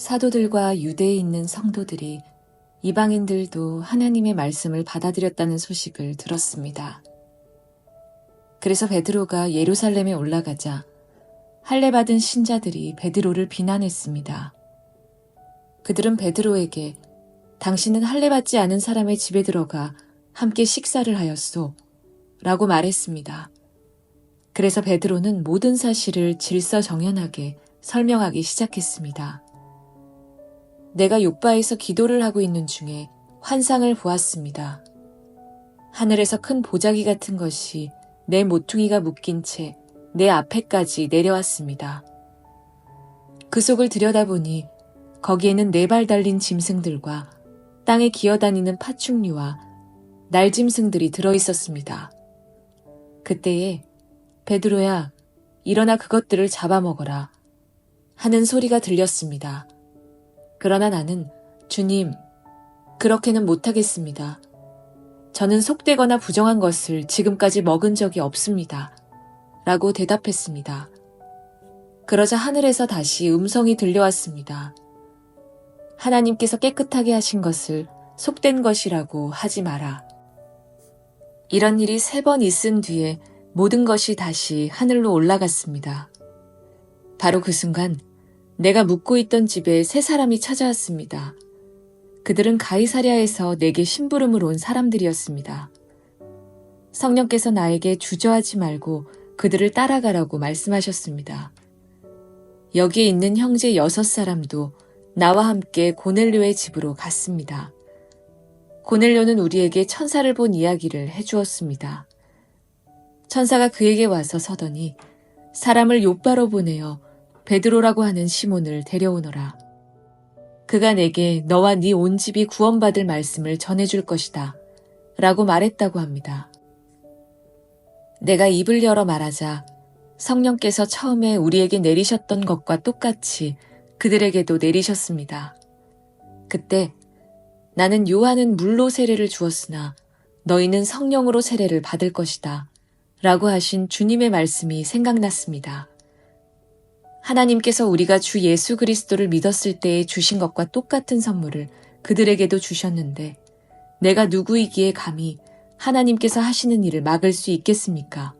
사도들과 유대에 있는 성도들이 이방인들도 하나님의 말씀을 받아들였다는 소식을 들었습니다. 그래서 베드로가 예루살렘에 올라가자 할례 받은 신자들이 베드로를 비난했습니다. 그들은 베드로에게 당신은 할례 받지 않은 사람의 집에 들어가 함께 식사를 하였소. 라고 말했습니다. 그래서 베드로는 모든 사실을 질서정연하게 설명하기 시작했습니다. 내가 욕바에서 기도를 하고 있는 중에 환상을 보았습니다. 하늘에서 큰 보자기 같은 것이 내 모퉁이가 묶인 채 내 앞에까지 내려왔습니다. 그 속을 들여다보니 거기에는 네 발 달린 짐승들과 땅에 기어다니는 파충류와 날짐승들이 들어 있었습니다. 그때에 베드로야 일어나 그것들을 잡아먹어라 하는 소리가 들렸습니다. 그러나 나는 주님 그렇게는 못하겠습니다. 저는 속되거나 부정한 것을 지금까지 먹은 적이 없습니다. 라고 대답했습니다. 그러자 하늘에서 다시 음성이 들려왔습니다. 하나님께서 깨끗하게 하신 것을 속된 것이라고 하지 마라. 이런 일이 세 번 있은 뒤에 모든 것이 다시 하늘로 올라갔습니다. 바로 그 순간 내가 묵고 있던 집에 세 사람이 찾아왔습니다. 그들은 가이사랴에서 내게 심부름을 온 사람들이었습니다. 성령께서 나에게 주저하지 말고 그들을 따라가라고 말씀하셨습니다. 여기에 있는 형제 여섯 사람도 나와 함께 고넬료의 집으로 갔습니다. 고넬료는 우리에게 천사를 본 이야기를 해주었습니다. 천사가 그에게 와서 서더니 사람을 요바로 보내어 베드로라고 하는 시몬을 데려오너라. 그가 내게 너와 네 온 집이 구원받을 말씀을 전해줄 것이다. 라고 말했다고 합니다. 내가 입을 열어 말하자 성령께서 처음에 우리에게 내리셨던 것과 똑같이 그들에게도 내리셨습니다. 그때 나는 요한은 물로 세례를 주었으나 너희는 성령으로 세례를 받을 것이다. 라고 하신 주님의 말씀이 생각났습니다. 하나님께서 우리가 주 예수 그리스도를 믿었을 때에 주신 것과 똑같은 선물을 그들에게도 주셨는데 내가 누구이기에 감히 하나님께서 하시는 일을 막을 수 있겠습니까?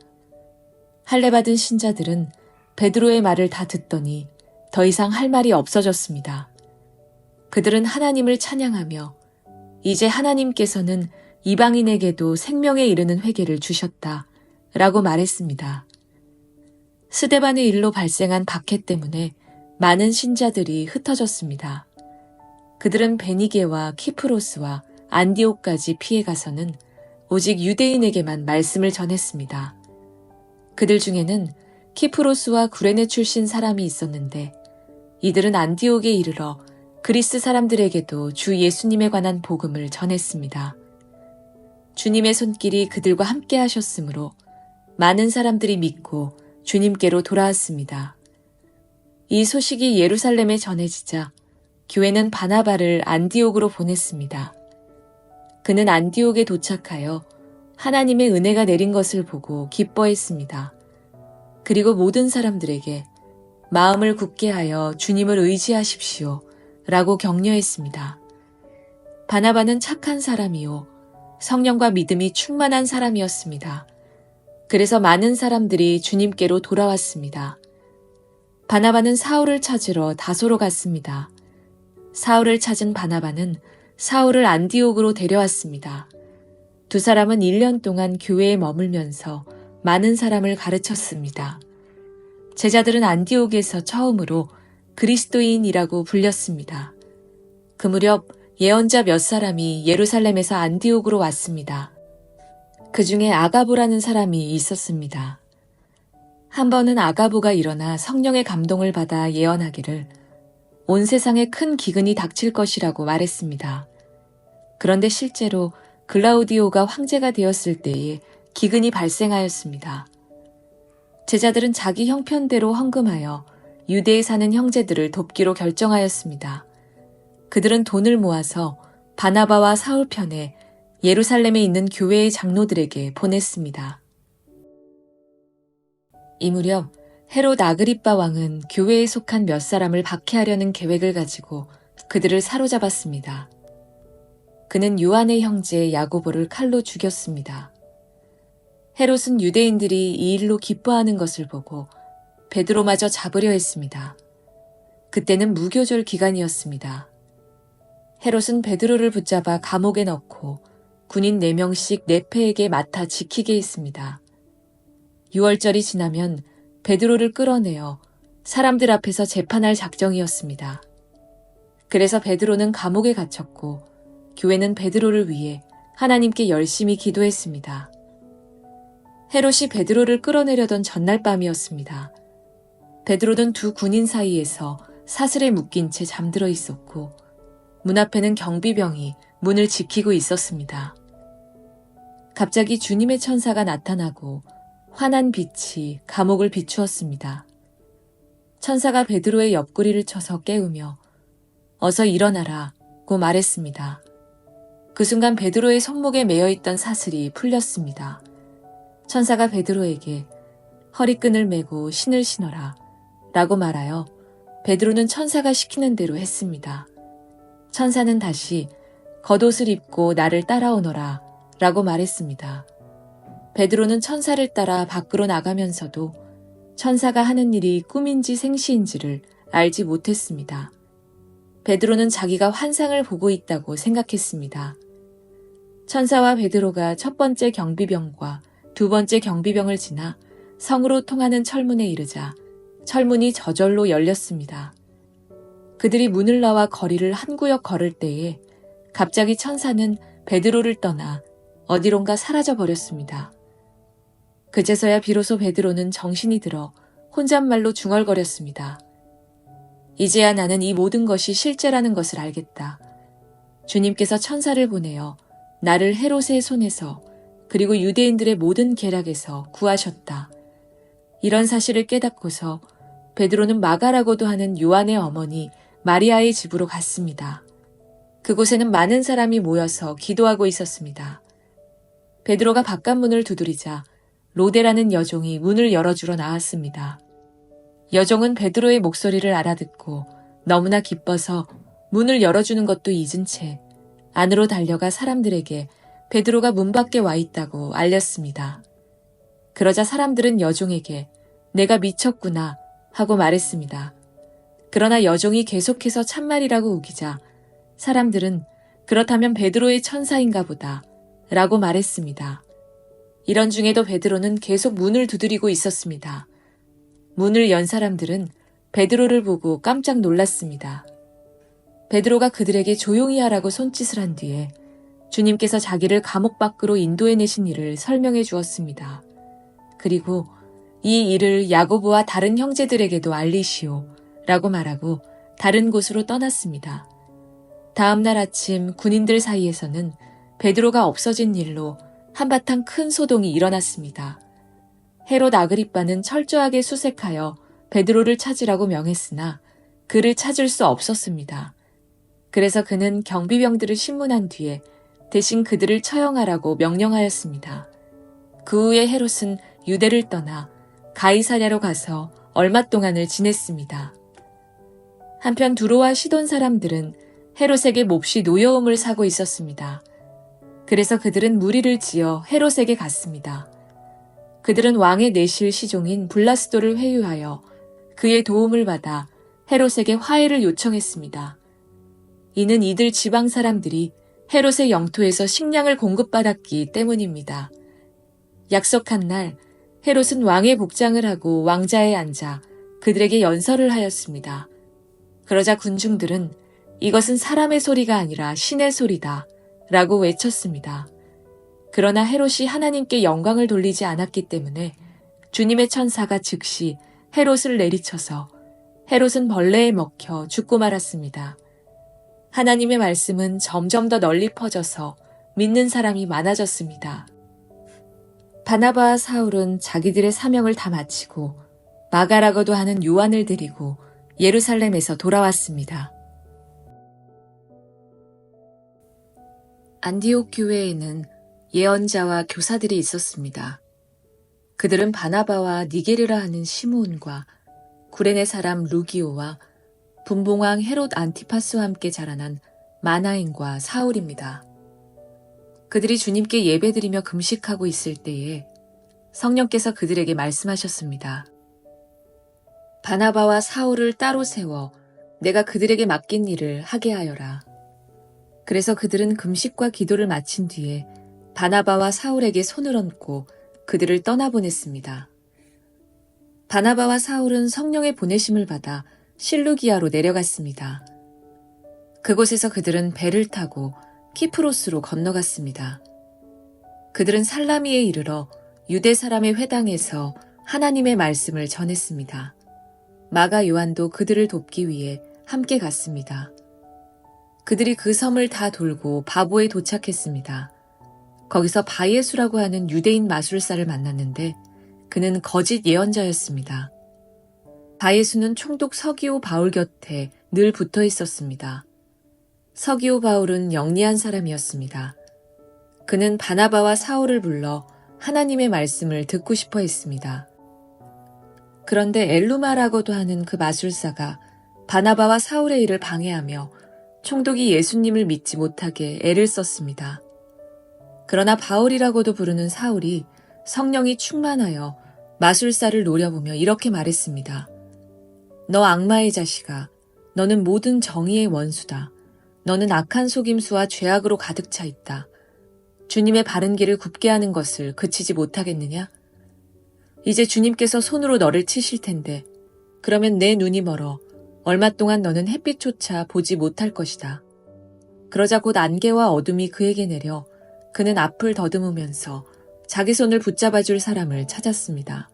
할례 받은 신자들은 베드로의 말을 다 듣더니 더 이상 할 말이 없어졌습니다. 그들은 하나님을 찬양하며 이제 하나님께서는 이방인에게도 생명에 이르는 회개를 주셨다. 라고 말했습니다. 스데반의 일로 발생한 박해 때문에 많은 신자들이 흩어졌습니다. 그들은 베니게와 키프로스와 안디오까지 피해가서는 오직 유대인에게만 말씀을 전했습니다. 그들 중에는 키프로스와 구레네 출신 사람이 있었는데 이들은 안디옥에 이르러 그리스 사람들에게도 주 예수님에 관한 복음을 전했습니다. 주님의 손길이 그들과 함께 하셨으므로 많은 사람들이 믿고 주님께로 돌아왔습니다. 이 소식이 예루살렘에 전해지자 교회는 바나바를 안디옥으로 보냈습니다. 그는 안디옥에 도착하여 하나님의 은혜가 내린 것을 보고 기뻐했습니다. 그리고 모든 사람들에게 마음을 굳게 하여 주님을 의지하십시오. 라고 격려했습니다. 바나바는 착한 사람이요. 성령과 믿음이 충만한 사람이었습니다. 그래서 많은 사람들이 주님께로 돌아왔습니다. 바나바는 사울을 찾으러 다소로 갔습니다. 사울을 찾은 바나바는 사울을 안디옥으로 데려왔습니다. 두 사람은 1년 동안 교회에 머물면서 많은 사람을 가르쳤습니다. 제자들은 안디옥에서 처음으로 그리스도인이라고 불렸습니다. 그 무렵 예언자 몇 사람이 예루살렘에서 안디옥으로 왔습니다. 그 중에 아가보라는 사람이 있었습니다. 한 번은 아가보가 일어나 성령의 감동을 받아 예언하기를 온 세상에 큰 기근이 닥칠 것이라고 말했습니다. 그런데 실제로 글라우디오가 황제가 되었을 때에 기근이 발생하였습니다. 제자들은 자기 형편대로 헌금하여 유대에 사는 형제들을 돕기로 결정하였습니다. 그들은 돈을 모아서 바나바와 사울 편에 예루살렘에 있는 교회의 장로들에게 보냈습니다. 이 무렵 헤롯 아그리빠 왕은 교회에 속한 몇 사람을 박해하려는 계획을 가지고 그들을 사로잡았습니다. 그는 요한의 형제 야고보를 칼로 죽였습니다. 헤롯은 유대인들이 이 일로 기뻐하는 것을 보고 베드로마저 잡으려 했습니다. 그때는 무교절 기간이었습니다. 헤롯은 베드로를 붙잡아 감옥에 넣고 군인 4명씩 네페에게 맡아 지키게 했습니다. 6월절이 지나면 베드로를 끌어내어 사람들 앞에서 재판할 작정이었습니다. 그래서 베드로는 감옥에 갇혔고 교회는 베드로를 위해 하나님께 열심히 기도했습니다. 헤롯이 베드로를 끌어내려던 전날 밤이었습니다. 베드로는 두 군인 사이에서 사슬에 묶인 채 잠들어 있었고 문 앞에는 경비병이 문을 지키고 있었습니다. 갑자기 주님의 천사가 나타나고 환한 빛이 감옥을 비추었습니다. 천사가 베드로의 옆구리를 쳐서 깨우며 어서 일어나라고 말했습니다. 그 순간 베드로의 손목에 매여 있던 사슬이 풀렸습니다. 천사가 베드로에게 허리끈을 메고 신을 신어라 라고 말하여 베드로는 천사가 시키는 대로 했습니다. 천사는 다시 겉옷을 입고 나를 따라오너라 라고 말했습니다. 베드로는 천사를 따라 밖으로 나가면서도 천사가 하는 일이 꿈인지 생시인지를 알지 못했습니다. 베드로는 자기가 환상을 보고 있다고 생각했습니다. 천사와 베드로가 첫 번째 경비병과 두 번째 경비병을 지나 성으로 통하는 철문에 이르자 철문이 저절로 열렸습니다. 그들이 문을 나와 거리를 한 구역 걸을 때에 갑자기 천사는 베드로를 떠나 어디론가 사라져 버렸습니다. 그제서야 비로소 베드로는 정신이 들어 혼잣말로 중얼거렸습니다. 이제야 나는 이 모든 것이 실제라는 것을 알겠다. 주님께서 천사를 보내어 나를 헤롯의 손에서 그리고 유대인들의 모든 계략에서 구하셨다. 이런 사실을 깨닫고서 베드로는 마가라고도 하는 요한의 어머니 마리아의 집으로 갔습니다. 그곳에는 많은 사람이 모여서 기도하고 있었습니다. 베드로가 바깥 문을 두드리자 로데라는 여종이 문을 열어주러 나왔습니다. 여종은 베드로의 목소리를 알아듣고 너무나 기뻐서 문을 열어주는 것도 잊은 채 안으로 달려가 사람들에게 베드로가 문 밖에 와 있다고 알렸습니다. 그러자 사람들은 여종에게 내가 미쳤구나 하고 말했습니다. 그러나 여종이 계속해서 참말이라고 우기자 사람들은 그렇다면 베드로의 천사인가 보다 라고 말했습니다. 이런 중에도 베드로는 계속 문을 두드리고 있었습니다. 문을 연 사람들은 베드로를 보고 깜짝 놀랐습니다. 베드로가 그들에게 조용히 하라고 손짓을 한 뒤에 주님께서 자기를 감옥 밖으로 인도해내신 일을 설명해 주었습니다. 그리고 이 일을 야고보와 다른 형제들에게도 알리시오 라고 말하고 다른 곳으로 떠났습니다. 다음날 아침 군인들 사이에서는 베드로가 없어진 일로 한바탕 큰 소동이 일어났습니다. 헤롯 아그리빠는 철저하게 수색하여 베드로를 찾으라고 명했으나 그를 찾을 수 없었습니다. 그래서 그는 경비병들을 신문한 뒤에 대신 그들을 처형하라고 명령하였습니다. 그 후에 헤롯은 유대를 떠나 가이사랴로 가서 얼마 동안을 지냈습니다. 한편 두로와 시돈 사람들은 헤롯에게 몹시 노여움을 사고 있었습니다. 그래서 그들은 무리를 지어 헤롯에게 갔습니다. 그들은 왕의 내실 시종인 블라스도를 회유하여 그의 도움을 받아 헤롯에게 화해를 요청했습니다. 이는 이들 지방 사람들이 헤롯의 영토에서 식량을 공급받았기 때문입니다. 약속한 날 헤롯은 왕의 복장을 하고 왕자에 앉아 그들에게 연설을 하였습니다. 그러자 군중들은 이것은 사람의 소리가 아니라 신의 소리다 라고 외쳤습니다. 그러나 헤롯이 하나님께 영광을 돌리지 않았기 때문에 주님의 천사가 즉시 헤롯을 내리쳐서 헤롯은 벌레에 먹혀 죽고 말았습니다. 하나님의 말씀은 점점 더 널리 퍼져서 믿는 사람이 많아졌습니다. 바나바와 사울은 자기들의 사명을 다 마치고 마가라고도 하는 요한을 데리고 예루살렘에서 돌아왔습니다. 안디옥 교회에는 예언자와 교사들이 있었습니다. 그들은 바나바와 니게르라 하는 시므온과 구레네 사람 루기오와 분봉왕 헤롯 안티파스와 함께 자라난 마나인과 사울입니다. 그들이 주님께 예배드리며 금식하고 있을 때에 성령께서 그들에게 말씀하셨습니다. 바나바와 사울을 따로 세워 내가 그들에게 맡긴 일을 하게 하여라. 그래서 그들은 금식과 기도를 마친 뒤에 바나바와 사울에게 손을 얹고 그들을 떠나보냈습니다. 바나바와 사울은 성령의 보내심을 받아 실루기아로 내려갔습니다. 그곳에서 그들은 배를 타고 키프로스로 건너갔습니다. 그들은 살라미에 이르러 유대 사람의 회당에서 하나님의 말씀을 전했습니다. 마가 요한도 그들을 돕기 위해 함께 갔습니다. 그들이 그 섬을 다 돌고 바보에 도착했습니다. 거기서 바예수라고 하는 유대인 마술사를 만났는데 그는 거짓 예언자였습니다. 바예수는 총독 서기오 바울 곁에 늘 붙어 있었습니다. 서기오 바울은 영리한 사람이었습니다. 그는 바나바와 사울을 불러 하나님의 말씀을 듣고 싶어 했습니다. 그런데 엘루마라고도 하는 그 마술사가 바나바와 사울의 일을 방해하며 총독이 예수님을 믿지 못하게 애를 썼습니다. 그러나 바울이라고도 부르는 사울이 성령이 충만하여 마술사를 노려보며 이렇게 말했습니다. 너 악마의 자식아, 너는 모든 정의의 원수다. 너는 악한 속임수와 죄악으로 가득 차 있다. 주님의 바른 길을 굽게 하는 것을 그치지 못하겠느냐? 이제 주님께서 손으로 너를 치실 텐데, 그러면 내 눈이 멀어 얼마 동안 너는 햇빛조차 보지 못할 것이다. 그러자 곧 안개와 어둠이 그에게 내려 그는 앞을 더듬으면서 자기 손을 붙잡아 줄 사람을 찾았습니다.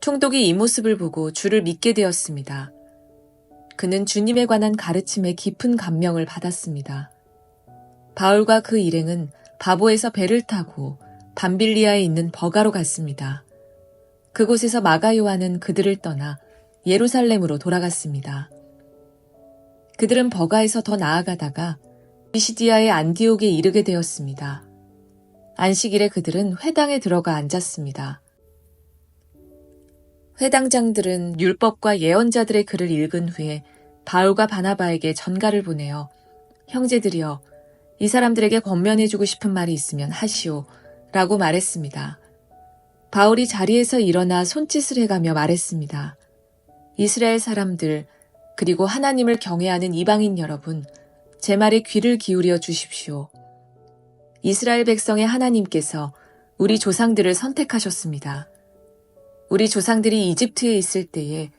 총독이 이 모습을 보고 주를 믿게 되었습니다. 그는 주님에 관한 가르침에 깊은 감명을 받았습니다. 바울과 그 일행은 바보에서 배를 타고 밤빌리아에 있는 버가로 갔습니다. 그곳에서 마가 요한은 그들을 떠나 예루살렘으로 돌아갔습니다. 그들은 버가에서 더 나아가다가 비시디아의 안디옥에 이르게 되었습니다. 안식일에 그들은 회당에 들어가 앉았습니다. 회당장들은 율법과 예언자들의 글을 읽은 후에 바울과 바나바에게 전가를 보내어 형제들이여 이 사람들에게 권면해주고 싶은 말이 있으면 하시오 라고 말했습니다. 바울이 자리에서 일어나 손짓을 해가며 말했습니다. 이스라엘 사람들 그리고 하나님을 경외하는 이방인 여러분 제 말에 귀를 기울여 주십시오. 이스라엘 백성의 하나님께서 우리 조상들을 선택하셨습니다. 우리 조상들이 이집트에 있을 때에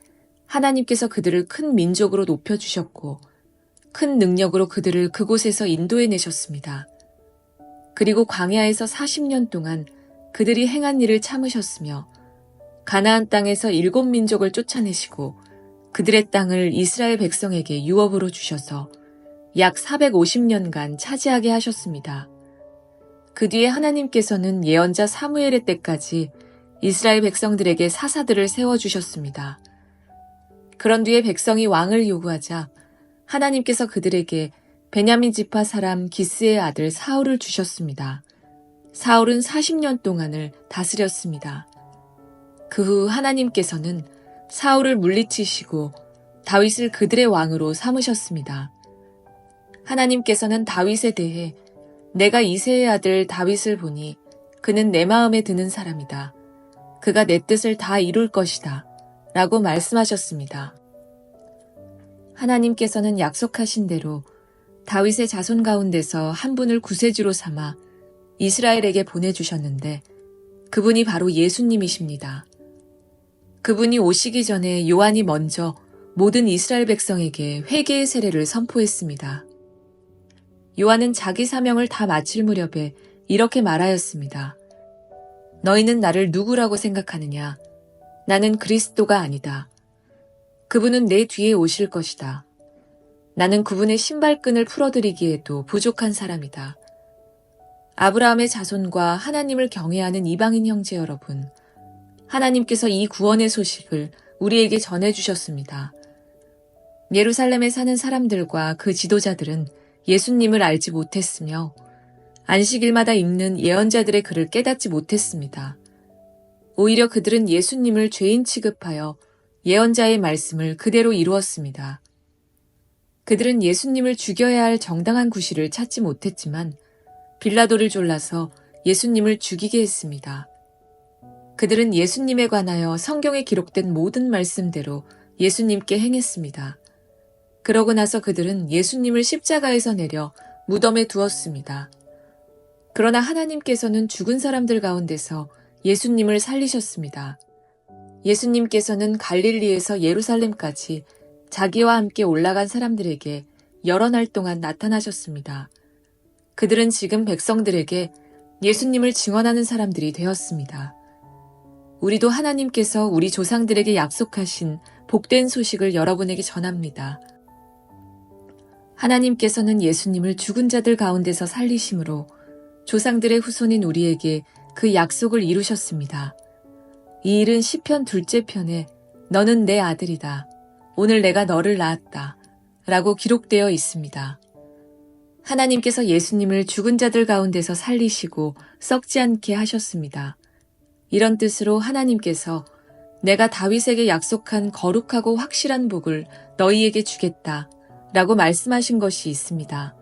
하나님께서 그들을 큰 민족으로 높여주셨고 큰 능력으로 그들을 그곳에서 인도해 내셨습니다. 그리고 광야에서 40년 동안 그들이 행한 일을 참으셨으며 가나안 땅에서 일곱 민족을 쫓아내시고 그들의 땅을 이스라엘 백성에게 유업으로 주셔서 약 450년간 차지하게 하셨습니다. 그 뒤에 하나님께서는 예언자 사무엘의 때까지 이스라엘 백성들에게 사사들을 세워주셨습니다. 그런 뒤에 백성이 왕을 요구하자 하나님께서 그들에게 베냐민 지파 사람 기스의 아들 사울을 주셨습니다. 사울은 40년 동안을 다스렸습니다. 그 후 하나님께서는 사울을 물리치시고 다윗을 그들의 왕으로 삼으셨습니다. 하나님께서는 다윗에 대해 내가 이세의 아들 다윗을 보니 그는 내 마음에 드는 사람이다. 그가 내 뜻을 다 이룰 것이다. 라고 말씀하셨습니다. 하나님께서는 약속하신 대로 다윗의 자손 가운데서 한 분을 구세주로 삼아 이스라엘에게 보내주셨는데 그분이 바로 예수님이십니다. 그분이 오시기 전에 요한이 먼저 모든 이스라엘 백성에게 회개의 세례를 선포했습니다. 요한은 자기 사명을 다 마칠 무렵에 이렇게 말하였습니다. 너희는 나를 누구라고 생각하느냐? 나는 그리스도가 아니다. 그분은 내 뒤에 오실 것이다. 나는 그분의 신발끈을 풀어드리기에도 부족한 사람이다. 아브라함의 자손과 하나님을 경외하는 이방인 형제 여러분, 하나님께서 이 구원의 소식을 우리에게 전해주셨습니다. 예루살렘에 사는 사람들과 그 지도자들은 예수님을 알지 못했으며 안식일마다 읽는 예언자들의 글을 깨닫지 못했습니다. 오히려 그들은 예수님을 죄인 취급하여 예언자의 말씀을 그대로 이루었습니다. 그들은 예수님을 죽여야 할 정당한 구실을 찾지 못했지만 빌라도를 졸라서 예수님을 죽이게 했습니다. 그들은 예수님에 관하여 성경에 기록된 모든 말씀대로 예수님께 행했습니다. 그러고 나서 그들은 예수님을 십자가에서 내려 무덤에 두었습니다. 그러나 하나님께서는 죽은 사람들 가운데서 예수님을 살리셨습니다. 예수님께서는 갈릴리에서 예루살렘까지 자기와 함께 올라간 사람들에게 여러 날 동안 나타나셨습니다. 그들은 지금 백성들에게 예수님을 증언하는 사람들이 되었습니다. 우리도 하나님께서 우리 조상들에게 약속하신 복된 소식을 여러분에게 전합니다. 하나님께서는 예수님을 죽은 자들 가운데서 살리심으로 조상들의 후손인 우리에게 그 약속을 이루셨습니다. 이 일은 시편 둘째 편에 너는 내 아들이다. 오늘 내가 너를 낳았다. 라고 기록되어 있습니다. 하나님께서 예수님을 죽은 자들 가운데서 살리시고 썩지 않게 하셨습니다. 이런 뜻으로 하나님께서 내가 다윗에게 약속한 거룩하고 확실한 복을 너희에게 주겠다. 라고 말씀하신 것이 있습니다.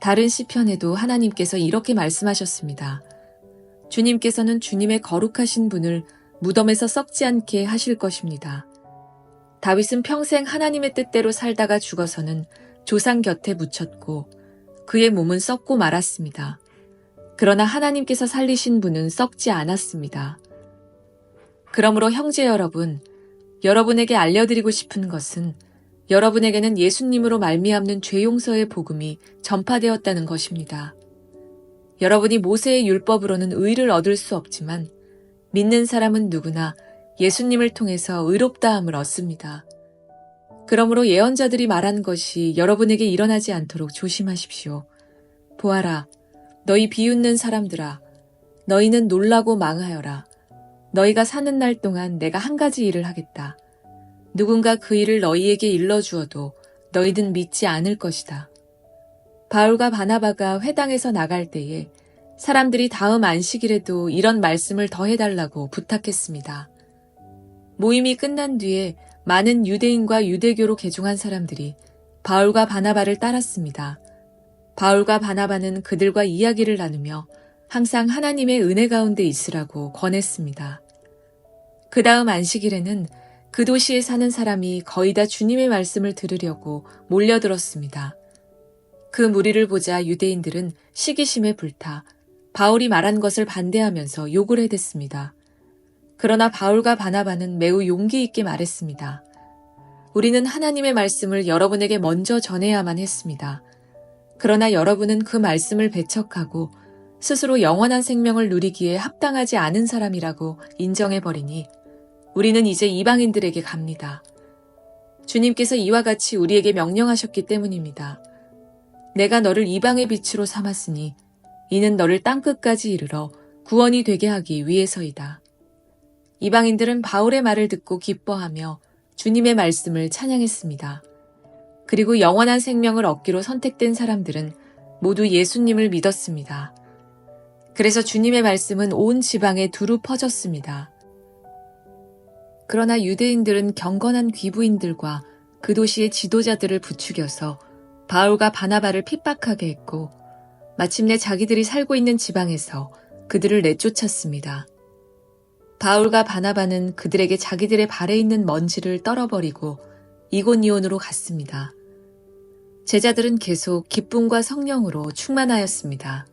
다른 시편에도 하나님께서 이렇게 말씀하셨습니다. 주님께서는 주님의 거룩하신 분을 무덤에서 썩지 않게 하실 것입니다. 다윗은 평생 하나님의 뜻대로 살다가 죽어서는 조상 곁에 묻혔고 그의 몸은 썩고 말았습니다. 그러나 하나님께서 살리신 분은 썩지 않았습니다. 그러므로 형제 여러분, 여러분에게 알려드리고 싶은 것은 여러분에게는 예수님으로 말미암는 죄 용서의 복음이 전파되었다는 것입니다. 여러분이 모세의 율법으로는 의를 얻을 수 없지만 믿는 사람은 누구나 예수님을 통해서 의롭다함을 얻습니다. 그러므로 예언자들이 말한 것이 여러분에게 일어나지 않도록 조심하십시오. 보아라, 너희 비웃는 사람들아, 너희는 놀라고 망하여라. 너희가 사는 날 동안 내가 한 가지 일을 하겠다. 누군가 그 일을 너희에게 일러주어도 너희는 믿지 않을 것이다. 바울과 바나바가 회당에서 나갈 때에 사람들이 다음 안식일에도 이런 말씀을 더 해달라고 부탁했습니다. 모임이 끝난 뒤에 많은 유대인과 유대교로 개종한 사람들이 바울과 바나바를 따랐습니다. 바울과 바나바는 그들과 이야기를 나누며 항상 하나님의 은혜 가운데 있으라고 권했습니다. 그 다음 안식일에는 그 도시에 사는 사람이 거의 다 주님의 말씀을 들으려고 몰려들었습니다. 그 무리를 보자 유대인들은 시기심에 불타 바울이 말한 것을 반대하면서 욕을 해댔습니다. 그러나 바울과 바나바는 매우 용기 있게 말했습니다. 우리는 하나님의 말씀을 여러분에게 먼저 전해야만 했습니다. 그러나 여러분은 그 말씀을 배척하고 스스로 영원한 생명을 누리기에 합당하지 않은 사람이라고 인정해버리니 우리는 이제 이방인들에게 갑니다. 주님께서 이와 같이 우리에게 명령하셨기 때문입니다. 내가 너를 이방의 빛으로 삼았으니 이는 너를 땅끝까지 이르러 구원이 되게 하기 위해서이다. 이방인들은 바울의 말을 듣고 기뻐하며 주님의 말씀을 찬양했습니다. 그리고 영원한 생명을 얻기로 선택된 사람들은 모두 예수님을 믿었습니다. 그래서 주님의 말씀은 온 지방에 두루 퍼졌습니다. 그러나 유대인들은 경건한 귀부인들과 그 도시의 지도자들을 부추겨서 바울과 바나바를 핍박하게 했고 마침내 자기들이 살고 있는 지방에서 그들을 내쫓았습니다. 바울과 바나바는 그들에게 자기들의 발에 있는 먼지를 떨어버리고 이곤이온으로 갔습니다. 제자들은 계속 기쁨과 성령으로 충만하였습니다.